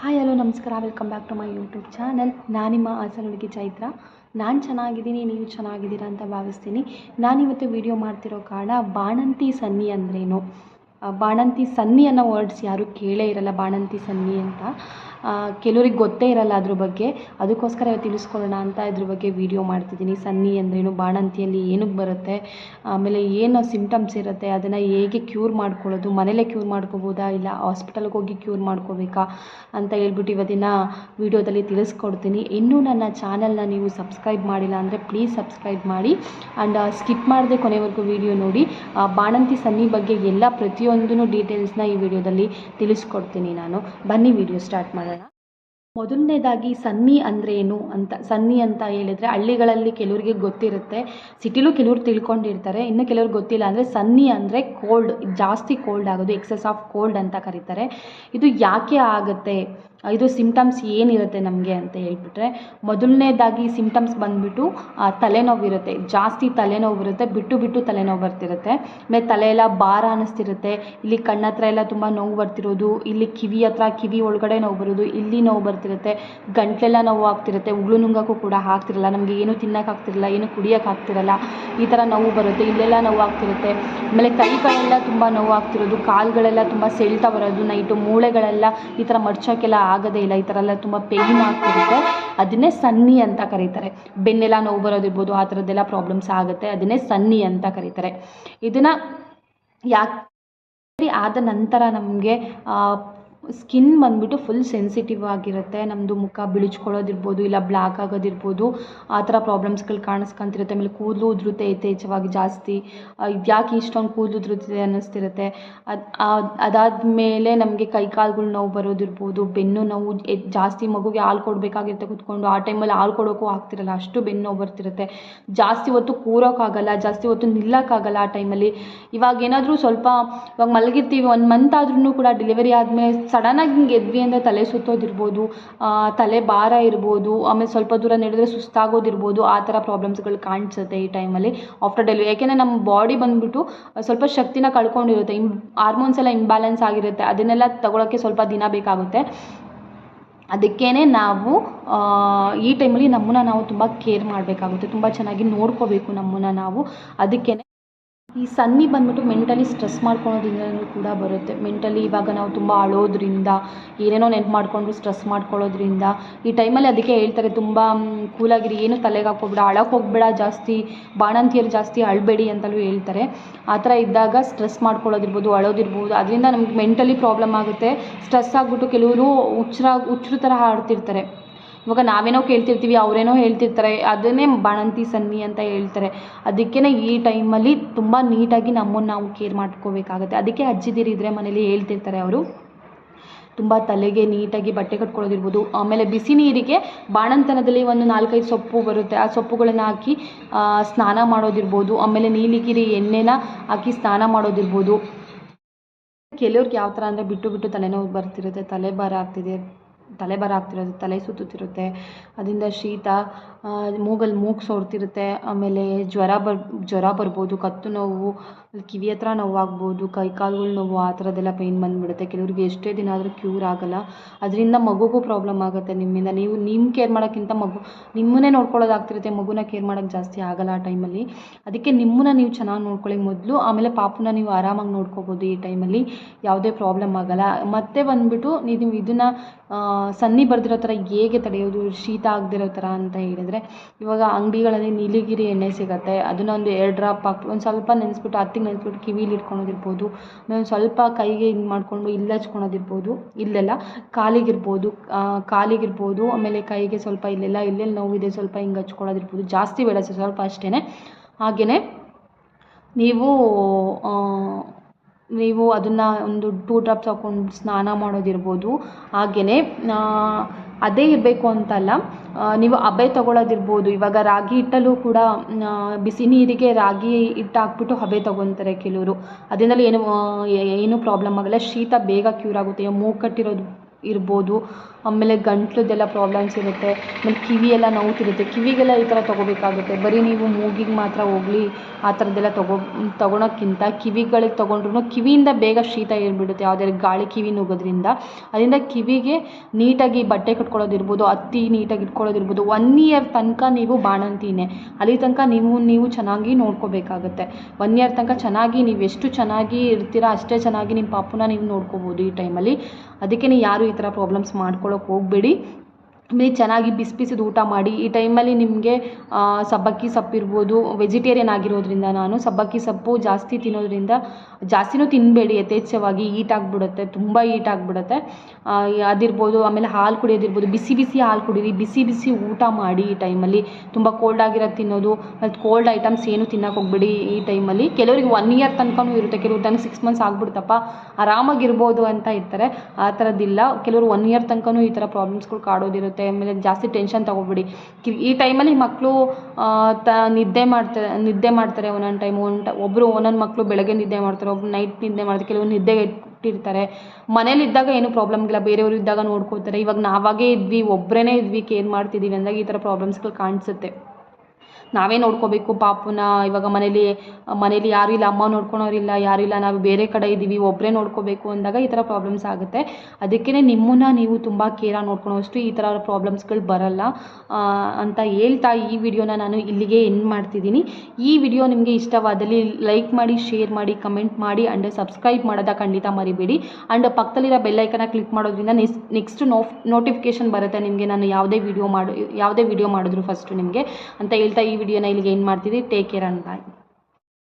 Hi hello ನಮಸ್ಕಾರ. Welcome back to my YouTube channel ನಾನು ನಿಮ್ಮ ಹಾಸನ ಹುಡುಗಿ ಚೈತ್ರ. ನಾನು ಚೆನ್ನಾಗಿದ್ದೀನಿ, ನೀವು ಚೆನ್ನಾಗಿದ್ದೀರಾ ಅಂತ ಭಾವಿಸ್ತೀನಿ. ನಾನಿವತ್ತು ವಿಡಿಯೋ ಮಾಡ್ತಿರೋ ಕಾರಣ ಬಾಣಂತಿ ಸನ್ನಿ ಅಂದ್ರೇನು? ಬಾಣಂತಿ ಸನ್ನಿ ಅನ್ನೋ ವರ್ಡ್ಸ್ ಯಾರೂ ಕೇಳೇ ಇರಲ್ಲ, ಬಾಣಂತಿ ಸನ್ನಿ ಅಂತ. ಕೆಲವ್ರಿಗೆ ಗೊತ್ತೇ ಇರಲ್ಲ ಅದ್ರ ಬಗ್ಗೆ. ಅದಕ್ಕೋಸ್ಕರ ತಿಳಿಸ್ಕೊಳ್ಳೋಣ ಅಂತ ಇದ್ರ ಬಗ್ಗೆ ವಿಡಿಯೋ ಮಾಡ್ತಿದ್ದೀನಿ. ಸನ್ನಿ ಅಂದ್ರೇನು, ಬಾಣಂತಿಯಲ್ಲಿ ಏನಕ್ಕೆ ಬರುತ್ತೆ? ಆಮೇಲೆ ಏನು ಸಿಂಪ್ಟಮ್ಸ್ ಇರುತ್ತೆ? ಅದನ್ನು ಹೇಗೆ ಕ್ಯೂರ್ ಮಾಡ್ಕೊಳ್ಳೋದು? ಮನೇಲೇ ಕ್ಯೂರ್ ಮಾಡ್ಕೋಬೋದಾ? ಇಲ್ಲ ಹಾಸ್ಪಿಟಲ್ಗೆ ಹೋಗಿ ಕ್ಯೂರ್ ಮಾಡ್ಕೋಬೇಕಾ? ಅಂತ ಹೇಳ್ಬಿಟ್ಟು ಇವತ್ತಿನ ವಿಡಿಯೋದಲ್ಲಿ ತಿಳಿಸ್ಕೊಡ್ತೀನಿ. ಇನ್ನೂ ನನ್ನ ಚಾನಲ್ನ ನೀವು ಸಬ್ಸ್ಕ್ರೈಬ್ ಮಾಡಿಲ್ಲ ಅಂದರೆ ಪ್ಲೀಸ್ ಸಬ್ಸ್ಕ್ರೈಬ್ ಮಾಡಿ. ಆ್ಯಂಡ್ ಸ್ಕಿಪ್ ಮಾಡದೆ ಕೊನೆವರೆಗೂ ವಿಡಿಯೋ ನೋಡಿ. ಬಾಣಂತಿ, ಸನ್ನಿ ಬಗ್ಗೆ ಎಲ್ಲ ಪ್ರತಿಯೊಂದೂ ಡೀಟೇಲ್ಸ್ನ ಈ ವಿಡಿಯೋದಲ್ಲಿ ತಿಳಿಸ್ಕೊಡ್ತೀನಿ ನಾನು. ಬನ್ನಿ ವಿಡಿಯೋ ಸ್ಟಾರ್ಟ್ ಮಾಡೋಣ. ಮೊದಲನೇದಾಗಿ ಸನ್ನಿ ಅಂದರೆ ಏನು ಅಂತ, ಸನ್ನಿ ಅಂತ ಹೇಳಿದರೆ ಹಳ್ಳಿಗಳಲ್ಲಿ ಕೆಲವರಿಗೆ ಗೊತ್ತಿರುತ್ತೆ. ಸಿಟಿಲೂ ಕೆಲವ್ರು ತಿಳ್ಕೊಂಡಿರ್ತಾರೆ. ಇನ್ನು ಕೆಲವ್ರಿಗೆ ಗೊತ್ತಿಲ್ಲ ಅಂದರೆ ಸನ್ನಿ ಅಂದರೆ ಕೋಲ್ಡ್ ಜಾಸ್ತಿ ಕೋಲ್ಡ್ ಆಗೋದು ಎಕ್ಸೆಸ್ ಆಫ್ ಕೋಲ್ಡ್ ಅಂತ ಕರೀತಾರೆ. ಇದು ಯಾಕೆ ಆಗುತ್ತೆ? ಇದು ಸಿಂಪ್ಟಮ್ಸ್ ಏನಿರುತ್ತೆ ನಮಗೆ ಅಂತ ಹೇಳ್ಬಿಟ್ರೆ, ಮೊದಲನೇದಾಗಿ ಸಿಂಪ್ಟಮ್ಸ್ ಬಂದುಬಿಟ್ಟು ತಲೆನೋವು ಇರುತ್ತೆ. ಜಾಸ್ತಿ ತಲೆನೋವು ಇರುತ್ತೆ, ಬಿಟ್ಟು ಬಿಟ್ಟು ತಲೆನೋವು ಬರ್ತಿರುತ್ತೆ. ಆಮೇಲೆ ತಲೆ ಎಲ್ಲ ಭಾರ ಅನ್ನಿಸ್ತಿರುತ್ತೆ ಇಲ್ಲಿ ಕಣ್ಣ ಹತ್ರ ಎಲ್ಲ ತುಂಬ ನೋವು ಬರ್ತಿರೋದು, ಇಲ್ಲಿ ಕಿವಿ ಹತ್ರ ಕಿವಿ ಒಳಗಡೆ ನೋವು ಬರೋದು, ಇಲ್ಲಿ ನೋವು ಬರ್ತಿರುತ್ತೆ. ಗಂಟಲೆಲ್ಲ ನೋವು ಆಗ್ತಿರುತ್ತೆ, ಉಗುಳು ನುಂಗಕ್ಕೂ ಕೂಡ ಆಗ್ತಿರಲ್ಲ, ನಮಗೆ ಏನು ತಿನ್ನೋಕ್ಕಾಗ್ತಿರಲ್ಲ ಏನು ಕುಡಿಯೋಕ್ಕಾಗ್ತಿರಲ್ಲ ಈ ಥರ ನೋವು ಬರುತ್ತೆ, ಇಲ್ಲೆಲ್ಲ ನೋವು ಆಗ್ತಿರುತ್ತೆ. ಆಮೇಲೆ ಕೈಗಳೆಲ್ಲ ತುಂಬ ನೋವು ಆಗ್ತಿರೋದು, ಕಾಲುಗಳೆಲ್ಲ ತುಂಬ ಸೆಳ್ತಾ ಬರೋದು, ನೈಟು ಮೂಳೆಗಳೆಲ್ಲ ಈ ಥರ ಮಡ್ಚೋಕ್ಕೆಲ್ಲ ಆಗೋದೇ ಇಲ್ಲ, ಈ ಥರ ಎಲ್ಲ ತುಂಬ ಪೇಯ್ನ್ ಆಗ್ತಿರುತ್ತೆ. ಅದನ್ನೇ ಸನ್ನಿ ಅಂತ ಕರೀತಾರೆ. ಬೆನ್ನೆಲ್ಲ ನೋವು ಬರೋದಿರ್ಬೋದು, ಆ ಥರದ್ದೆಲ್ಲ ಪ್ರಾಬ್ಲಮ್ಸ್ ಆಗುತ್ತೆ. ಅದನ್ನೇ ಸನ್ನಿ ಅಂತ ಕರೀತಾರೆ. ಇದನ್ನು ಯಾಕೆ ಆದ ನಂತರ ನಮಗೆ ಸ್ಕಿನ್ ಬಂದ್ಬಿಟ್ಟು ಫುಲ್ ಸೆನ್ಸಿಟಿವ್ ಆಗಿರುತ್ತೆ. ನಮ್ಮದು ಮುಖ ಬಿಳಿಚ್ಕೊಳ್ಳೋದಿರ್ಬೋದು, ಇಲ್ಲ ಬ್ಲ್ಯಾಕ್ ಆಗೋದಿರ್ಬೋದು, ಆ ಥರ ಪ್ರಾಬ್ಲಮ್ಸ್ಗಳು ಕಾಣಿಸ್ಕೊಂತಿರುತ್ತೆ. ಆಮೇಲೆ ಕೂದಲು ಉದುರುತ್ತೆ ಯಥೇಚ್ಛವಾಗಿ ಜಾಸ್ತಿ. ಇದ್ಯಾಕೆ ಇಷ್ಟೊಂದು ಕೂದಲು ಉದುರುತ್ತಿದೆ ಅನ್ನಿಸ್ತಿರುತ್ತೆ. ಅದು ಅದಾದಮೇಲೆ ನಮಗೆ ಕೈ ಕಾಲುಗಳು ನೋವು ಬರೋದಿರ್ಬೋದು, ಬೆನ್ನು ನೋವು ಜಾಸ್ತಿ ಮಗುಗೆ ಹಾಲು ಕೊಡಬೇಕಾಗಿರುತ್ತೆ ಕುತ್ಕೊಂಡು. ಆ ಟೈಮಲ್ಲಿ ಹಾಲು ಕೊಡೋಕ್ಕೂ ಆಗ್ತಿರಲ್ಲ, ಅಷ್ಟು ಬೆನ್ನು ನೋವು ಬರ್ತಿರುತ್ತೆ. ಜಾಸ್ತಿ ಹೊತ್ತು ಕೂರೋಕ್ಕಾಗಲ್ಲ, ಜಾಸ್ತಿ ಹೊತ್ತು ನಿಲ್ಲಕ್ಕಾಗಲ್ಲ ಆ ಟೈಮಲ್ಲಿ ಇವಾಗ ಏನಾದರೂ ಸ್ವಲ್ಪ, ಇವಾಗ ಮಲಗಿರ್ತೀವಿ, ಒಂದು ಮಂತ್ ಆದ್ರೂ ಕೂಡ ಡೆಲಿವರಿ ಆದಮೇಲೆ ಸಡನ್ನಾಗಿ ಹಿಂಗೆ ಎದ್ವಿ ಅಂದರೆ ತಲೆ ಸುತ್ತೋದಿರ್ಬೋದು ತಲೆ ಭಾರ ಇರ್ಬೋದು, ಆಮೇಲೆ ಸ್ವಲ್ಪ ದೂರ ನಡೆದ್ರೆ ಸುಸ್ತಾಗೋದಿರ್ಬೋದು, ಆ ಥರ ಪ್ರಾಬ್ಲಮ್ಸ್ಗಳು ಕಾಣಿಸುತ್ತೆ ಈ ಟೈಮಲ್ಲಿ ಆಫ್ಟರ್ ಡೆಲಿವರಿ. ಯಾಕೆಂದರೆ ನಮ್ಮ ಬಾಡಿ ಬಂದುಬಿಟ್ಟು ಸ್ವಲ್ಪ ಶಕ್ತಿನ ಕಳ್ಕೊಂಡಿರುತ್ತೆ, ಇಮ್, ಹಾರ್ಮೋನ್ಸ್ ಎಲ್ಲ ಇಂಬ್ಯಾಲೆನ್ಸ್ ಆಗಿರುತ್ತೆ, ಅದನ್ನೆಲ್ಲ ತಗೊಳ್ಳೋಕ್ಕೆ ಸ್ವಲ್ಪ ದಿನ ಬೇಕಾಗುತ್ತೆ. ಅದಕ್ಕೇ ನಾವು ಈ ಟೈಮಲ್ಲಿ ನಮ್ಮನ್ನ ನಾವು ತುಂಬ ಕೇರ್ ಮಾಡಬೇಕಾಗುತ್ತೆ, ತುಂಬ ಚೆನ್ನಾಗಿ ನೋಡ್ಕೋಬೇಕು ನಮ್ಮನ್ನ ನಾವು. ಅದಕ್ಕೇ ಈ ಸನ್ನಿ ಬಂದ್ಬಿಟ್ಟು ಮೆಂಟಲಿ ಸ್ಟ್ರೆಸ್ ಮಾಡ್ಕೊಳೋದ್ರಿಂದಲೂ ಕೂಡ ಬರುತ್ತೆ. ಮೆಂಟಲಿ ಇವಾಗ ನಾವು ತುಂಬ ಅಳೋದ್ರಿಂದ, ಏನೇನೋ ನೆನ್ಪು ಮಾಡಿಕೊಂಡು ಸ್ಟ್ರೆಸ್ ಮಾಡ್ಕೊಳ್ಳೋದ್ರಿಂದ ಈ ಟೈಮಲ್ಲಿ ಅದಕ್ಕೆ ಹೇಳ್ತಾರೆ, ತುಂಬ ಕೂಲಾಗಿರಿ ಏನು ತಲೆಗೆ ಹಾಕೋಬೇಡ ಅಳಕ್ಕೆ ಹೋಗ್ಬೇಡ ಜಾಸ್ತಿ, ಬಾಣಂತಿಯರು ಜಾಸ್ತಿ ಅಳಬೇಡಿ ಅಂತಲೂ ಹೇಳ್ತಾರೆ. ಆ ಥರ ಇದ್ದಾಗ ಸ್ಟ್ರೆಸ್ ಮಾಡ್ಕೊಳ್ಳೋದಿರ್ಬೋದು ಅಳೋದಿರ್ಬೋದು, ಅದರಿಂದ ನಮ್ಗೆ ಮೆಂಟಲಿ ಪ್ರಾಬ್ಲಮ್ ಆಗುತ್ತೆ. ಸ್ಟ್ರೆಸ್ ಆಗಿಬಿಟ್ಟು ಕೆಲವರು ಹುಚ್ಚರ ಹುಚ್ಚರು ಥರ ಆಡ್ತಿರ್ತಾರೆ ಇವಾಗ ನಾವೇನೋ ಕೇಳ್ತಿರ್ತೀವಿ, ಅವರೇನೋ ಹೇಳ್ತಿರ್ತಾರೆ, ಅದನ್ನೇ ಬಾಣಂತಿ ಸನ್ನಿ ಅಂತ ಹೇಳ್ತಾರೆ. ಅದಕ್ಕೇ ಈ ಟೈಮಲ್ಲಿ ತುಂಬ ನೀಟಾಗಿ ನಮ್ಮನ್ನು ನಾವು ಕೇರ್ ಮಾಡ್ಕೋಬೇಕಾಗುತ್ತೆ. ಅದಕ್ಕೆ ಅಜ್ಜಿದಿರಿದ್ರೆ ಮನೇಲಿ ಹೇಳ್ತಿರ್ತಾರೆ ಅವರು. ತುಂಬ ತಲೆಗೆ ನೀಟಾಗಿ ಬಟ್ಟೆ ಕಟ್ಕೊಳ್ಳೋದಿರ್ಬೋದು. ಆಮೇಲೆ ಬಿಸಿ ನೀರಿಗೆ ಬಾಣಂತನದಲ್ಲಿ ಒಂದು ನಾಲ್ಕೈದು ಸೊಪ್ಪು ಬರುತ್ತೆ. ಆ ಸೊಪ್ಪುಗಳನ್ನು ಹಾಕಿ ಸ್ನಾನ ಮಾಡೋದಿರ್ಬೋದು. ಆಮೇಲೆ ನೀಲಿಗಿರಿ ಎಣ್ಣೆನ ಹಾಕಿ ಸ್ನಾನ ಮಾಡೋದಿರ್ಬೋದು. ಕೆಲವ್ರಿಗೆ ಯಾವ ಥರ ಅಂದರೆ ಬಿಟ್ಟು ಬಿಟ್ಟು ತಲೆನೋವು ಬರ್ತಿರುತ್ತೆ ತಲೆ ಭಾರ ಆಗ್ತಿದೆ. ತಲೆ ಭಾರ ಆಗ್ತಿರೋದು ತಲೆ ಸುತ್ತುತ್ತಿರುತ್ತೆ, ಅದರಿಂದ ಶೀತ ಮೂಗಲ್ಲಿ ಮೂಗು ಸೋರ್ತಿರುತ್ತೆ, ಆಮೇಲೆ ಜ್ವರ ಬರ್ ಜ್ವರ ಬರ್ಬೋದು, ಕತ್ತು ನೋವು ಕಿವಿ ಹತ್ರ ನೋವಾಗ್ಬೋದು, ಕೈ ಕಾಲುಗಳು ನೋವು, ಆ ಥರದ್ದೆಲ್ಲ ಪೇಯ್ನ್ ಬಂದುಬಿಡುತ್ತೆ. ಕೆಲವ್ರಿಗೆ ಎಷ್ಟೇ ದಿನ ಆದರೂ ಕ್ಯೂರ್ ಆಗಲ್ಲ. ಅದರಿಂದ ಮಗುಗೂ ಪ್ರಾಬ್ಲಮ್ ಆಗುತ್ತೆ ನಿಮ್ಮಿಂದ. ನೀವು ನಿಮ್ಮ ಕೇರ್ ಮಾಡೋಕ್ಕಿಂತ ಮಗು, ನಿಮ್ಮನ್ನೇ ನೋಡ್ಕೊಳ್ಳೋದಾಗ್ತಿರುತ್ತೆ, ಮಗುನ ಕೇರ್ ಮಾಡೋಕ್ಕೆ ಜಾಸ್ತಿ ಆಗಲ್ಲ ಆ ಟೈಮಲ್ಲಿ. ಅದಕ್ಕೆ ನಿಮ್ಮನ್ನ ನೀವು ಚೆನ್ನಾಗಿ ನೋಡ್ಕೊಳ್ಳಿ ಮೊದಲು, ಆಮೇಲೆ ಪಾಪುನ ನೀವು ಆರಾಮಾಗಿ ನೋಡ್ಕೋಬೋದು ಈ ಟೈಮಲ್ಲಿ. ಯಾವುದೇ ಪ್ರಾಬ್ಲಮ್ ಆಗಲ್ಲ. ಮತ್ತೆ ಬಂದುಬಿಟ್ಟು ನೀವು ಇದನ್ನು ಸನ್ನಿ ಬರ್ದಿರೋ ಥರ ಹೇಗೆ ತಡೆಯೋದು, ಶೀತ ಆಗದಿರೋ ಥರ ಅಂತ ಹೇಳಿದರೆ, ಇವಾಗ ಅಂಗಡಿಗಳಲ್ಲಿ ನೀಲಿಗಿರಿ ಎಣ್ಣೆ ಸಿಗುತ್ತೆ, ಅದನ್ನ ಒಂದು ಎರಡು ಡ್ರಾಪ್ ಹಾಕಿ ಒಂದು ಸ್ವಲ್ಪ ನೆನೆಸ್ಬಿಟ್ಟು ಹತ್ತಿಗೆ ನೆನೆಸ್ಬಿಟ್ಟು ಕಿವಿಲಿ ಇಟ್ಕೊಳೋದಿರ್ಬೋದು ಒಂದು ಸ್ವಲ್ಪ ಕೈಗೆ ಹಿಂಗೆ ಮಾಡಿಕೊಂಡು ಇಲ್ಲಿ ಹಚ್ಕೊಳೋದಿರ್ಬೋದು, ಇಲ್ಲೆಲ್ಲ ಕಾಲಿಗಿರ್ಬೋದು ಕಾಲಿಗೆ ಕಾಲಿಗಿರ್ಬೋದು, ಆಮೇಲೆ ಕೈಗೆ ಸ್ವಲ್ಪ ಇಲ್ಲೆಲ್ಲ ಎಲ್ಲೆಲ್ಲಿ ನೋವಿದೆ, ಸ್ವಲ್ಪ ಹಿಂಗೆ ಹಚ್ಕೊಳ್ಳೋದಿರ್ಬೋದು ಜಾಸ್ತಿ ಬೇಡ ಸ್ವಲ್ಪ ಅಷ್ಟೇ ಹಾಗೆಯೇ ನೀವು ನೀವು ಅದನ್ನು ಒಂದು ಟೂ ಡ್ರಾಪ್ಸ್ ಹಾಕ್ಕೊಂಡು ಸ್ನಾನ ಮಾಡೋದಿರ್ಬೋದು. ಹಾಗೆಯೇ ಅದೇ ಇರಬೇಕು ಅಂತಲ್ಲ ನೀವು ಹಬೆ ತೊಗೊಳೋದಿರ್ಬೋದು ಇವಾಗ ರಾಗಿ ಹಿಟ್ಟಲ್ಲೂ ಕೂಡ ಬಿಸಿ ನೀರಿಗೆ ರಾಗಿ ಹಿಟ್ಟು ಹಾಕ್ಬಿಟ್ಟು ಹಬೆ ತಗೊತಾರೆ ಕೆಲವರು. ಅದರಿಂದಲೂ ಏನು ಏನೂ ಪ್ರಾಬ್ಲಮ್ ಆಗಲ್ಲ. ಶೀತ ಬೇಗ ಕ್ಯೂರ್ ಆಗುತ್ತೆ. ಮೂಗು ಕಟ್ಟಿರೋದು ಇರ್ಬೋದು. ಆಮೇಲೆ ಗಂಟ್ಲದ್ದೆಲ್ಲ ಪ್ರಾಬ್ಲಮ್ಸ್ ಇರುತ್ತೆ. ಆಮೇಲೆ ಕಿವಿ ಎಲ್ಲ ನೋವ್ತಿರುತ್ತೆ. ಕಿವಿಗೆಲ್ಲ ಈ ಥರ ತೊಗೋಬೇಕಾಗುತ್ತೆ. ಬರೀ ನೀವು ಮೂಗಿಗೆ ಮಾತ್ರ ಹೋಗ್ಲಿ, ಆ ಥರದ್ದೆಲ್ಲ ತಗೋ, ತೊಗೊಳಕ್ಕಿಂತ ಕಿವಿಗಳಿಗೆ ತೊಗೊಂಡ್ರು ಕಿವಿಯಿಂದ ಬೇಗ ಶೀತ ಏರ್ಬಿಡುತ್ತೆ. ಯಾವುದೇ ಗಾಳಿ ಕಿವಿ ನುಗ್ಗೋದ್ರಿಂದ. ಅದರಿಂದ ಕಿವಿಗೆ ನೀಟಾಗಿ ಬಟ್ಟೆ ಕಟ್ಕೊಳ್ಳೋದಿರ್ಬೋದು ಹತ್ತಿ ನೀಟಾಗಿ ಇಟ್ಕೊಳ್ಳೋದಿರ್ಬೋದು ಒನ್ ಇಯರ್ ತನಕ ನೀವು ಬಾಣಂತಿನೇ. ಅಲ್ಲಿ ತನಕ ನೀವು ನೀವು ಚೆನ್ನಾಗಿ ನೋಡ್ಕೋಬೇಕಾಗುತ್ತೆ. ಒನ್ ಇಯರ್ ತನಕ ಚೆನ್ನಾಗಿ ನೀವು ಎಷ್ಟು ಚೆನ್ನಾಗಿ ಇರ್ತೀರಾ ಅಷ್ಟೇ ಚೆನ್ನಾಗಿ ನಿಮ್ಮ ಪಾಪುನ ನೀವು ನೋಡ್ಕೋಬೋದು ಈ ಟೈಮಲ್ಲಿ ಅದಕ್ಕೆ ಯಾರು ಈ ಥರ ಪ್ರಾಬ್ಲಮ್ಸ್ ಮಾಡ್ಕೊಳಕ್ಕೆ ಹೋಗಬೇಡಿ. ಆಮೇಲೆ ಚೆನ್ನಾಗಿ ಬಿಸಿ ಬಿಸಿದು ಊಟ ಮಾಡಿ, ಈ ಟೈಮಲ್ಲಿ ನಿಮಗೆ ಸಬ್ಬಕ್ಕಿ ಸೊಪ್ಪಿರ್ಬೋದು ವೆಜಿಟೇರಿಯನ್ ಆಗಿರೋದ್ರಿಂದ ನಾನು ಸಬ್ಬಕ್ಕಿ ಸೊಪ್ಪು ಜಾಸ್ತಿ ತಿನ್ನೋದ್ರಿಂದ ಜಾಸ್ತಿನೂ ತಿನ್ನಬೇಡಿ ಯಥೇಚ್ಛವಾಗಿ ಈಟ್ ಆಗಿಬಿಡುತ್ತೆ, ತುಂಬ ಈಟ್ ಆಗಿಬಿಡುತ್ತೆ. ಅದಿರ್ಬೋದು, ಆಮೇಲೆ ಹಾಲು ಕುಡಿಯೋದಿರ್ಬೋದು. ಬಿಸಿ ಬಿಸಿ ಹಾಲು ಕುಡೀರಿ, ಬಿಸಿ ಬಿಸಿ ಊಟ ಮಾಡಿ ಈ ಟೈಮಲ್ಲಿ. ತುಂಬ ಕೋಲ್ಡ್ ಆಗಿರೋದು ತಿನ್ನೋದು, ಮತ್ತು ಕೋಲ್ಡ್ ಐಟಮ್ಸ್ ಏನು ತಿನ್ನಕ್ಕೆ ಹೋಗ್ಬೇಡಿ ಈ ಟೈಮಲ್ಲಿ. ಕೆಲವರಿಗೆ ಒನ್ ಇಯರ್ ತನಕನೂ ಇರುತ್ತೆ, ಕೆಲವ್ರು ತನಕ ಸಿಕ್ಸ್ ಮಂತ್ಸ್ ಆಗ್ಬಿಡ್ತಪ್ಪ, ಆರಾಮಾಗಿರ್ಬೋದು ಅಂತ ಇರ್ತಾರೆ. ಆ ಥರದ್ದಿಲ್ಲ ಕೆಲವರು ಒನ್ ಇಯರ್ ತನಕನೂ ಈ ಥರ ಪ್ರಾಬ್ಲಮ್ಸ್ಗಳು ಕಾಡೋದಿರುತ್ತೆ. ಆಮೇಲೆ ಜಾಸ್ತಿ ಟೆನ್ಷನ್ ತೊಗೋಬೇಡಿ. ಈ ಟೈಮಲ್ಲಿ ಮಕ್ಕಳು ತ, ನಿದ್ದೆ ಮಾಡ್ತಾರೆ ನಿದ್ದೆ ಮಾಡ್ತಾರೆ ಒಂದೊಂದು ಟೈಮ್ ಒಂದು ಒಬ್ಬರು ಒಂದೊಂದು ಮಕ್ಕಳು ಬೆಳಗ್ಗೆ ನಿದ್ದೆ ಮಾಡ್ತಾರೆ, ಒಬ್ರು ನೈಟ್ ನಿದ್ದೆ ಮಾಡ್ತಾರೆ, ಕೆಲವರು ನಿದ್ದೆಗೆ ಇಟ್ಟಿರ್ತಾರೆ. ಮನೇಲಿದ್ದಾಗ ಏನು ಪ್ರಾಬ್ಲಮ್ ಇಲ್ಲ, ಬೇರೆಯವರು ಇದ್ದಾಗ ನೋಡ್ಕೋತಾರೆ. ಇವಾಗ ನಾವಾಗೇ ಇದ್ವಿ ಒಬ್ಬರೇ ಇದ್ವಿ ಕೇರ್ ಮಾಡ್ತಿದ್ದೀವಿ ಅಂದಾಗ ಈ ಥರ ಪ್ರಾಬ್ಲಮ್ಸ್ಗಳು ಕಾಣಿಸುತ್ತೆ. ನಾವೇ ನೋಡ್ಕೋಬೇಕು. ಪಾಪುನ ಇವಾಗ ಮನೇಲಿ ಮನೇಲಿ ಯಾರು ಇಲ್ಲ, ಅಮ್ಮ ನೋಡ್ಕೊಳೋರಿಲ್ಲ, ಯಾರು ಇಲ್ಲ, ನಾವು ಬೇರೆ ಕಡೆ ಇದ್ದೀವಿ ಒಬ್ಬರೇ ನೋಡ್ಕೋಬೇಕು ಅಂದಾಗ ಈ ಥರ ಪ್ರಾಬ್ಲಮ್ಸ್ ಆಗುತ್ತೆ. ಅದಕ್ಕೇ ನಿಮ್ಮನ್ನು ನೀವು ತುಂಬ ಕೇರಾಗಿ ನೋಡ್ಕೊಳೋಷ್ಟು ಈ ಥರ ಪ್ರಾಬ್ಲಮ್ಸ್ಗಳು ಬರಲ್ಲ. ಅಂತ ಹೇಳ್ತಾ ಈ ವಿಡಿಯೋನ ನಾನು ಇಲ್ಲಿಗೆ ಎಂಡ್ ಮಾಡ್ತಿದ್ದೀನಿ. ಈ ವಿಡಿಯೋ ನಿಮಗೆ ಇಷ್ಟವಾದಲ್ಲಿ ಲೈಕ್ ಮಾಡಿ ಶೇರ್ ಮಾಡಿ ಕಮೆಂಟ್ ಮಾಡಿ ಆ್ಯಂಡ್ ಸಬ್ಸ್ಕ್ರೈಬ್ ಮಾಡೋದ ಖಂಡಿತ ಮರಿಬೇಡಿ. ಆ್ಯಂಡ್ ಪಕ್ಕದಲ್ಲಿರೋ ಬೆಲ್ಲೈಕನ್ನ ಕ್ಲಿಕ್ ಮಾಡೋದ್ರಿಂದ ನೆಕ್ಸ್ಟ್ ನೆಕ್ಸ್ಟ್ ನೋ ನೋಟಿಫಿಕೇಶನ್ ಬರುತ್ತೆ ನಿಮಗೆ. ನಾನು ಯಾವುದೇ ವಿಡಿಯೋ ಮಾಡು, ಯಾವುದೇ ವಿಡಿಯೋ ಮಾಡಿದ್ರು ಫಸ್ಟು ನಿಮಗೆ ಅಂತ ಹೇಳ್ತಾ ಈ ವಿಡಿಯೋನ ಇಲ್ಲಿಗೆ ಏನು ಮಾಡ್ತೀವಿ ಟೇಕ್ ಕೇರ್ ಅಂಡ್ ಬಾಯ್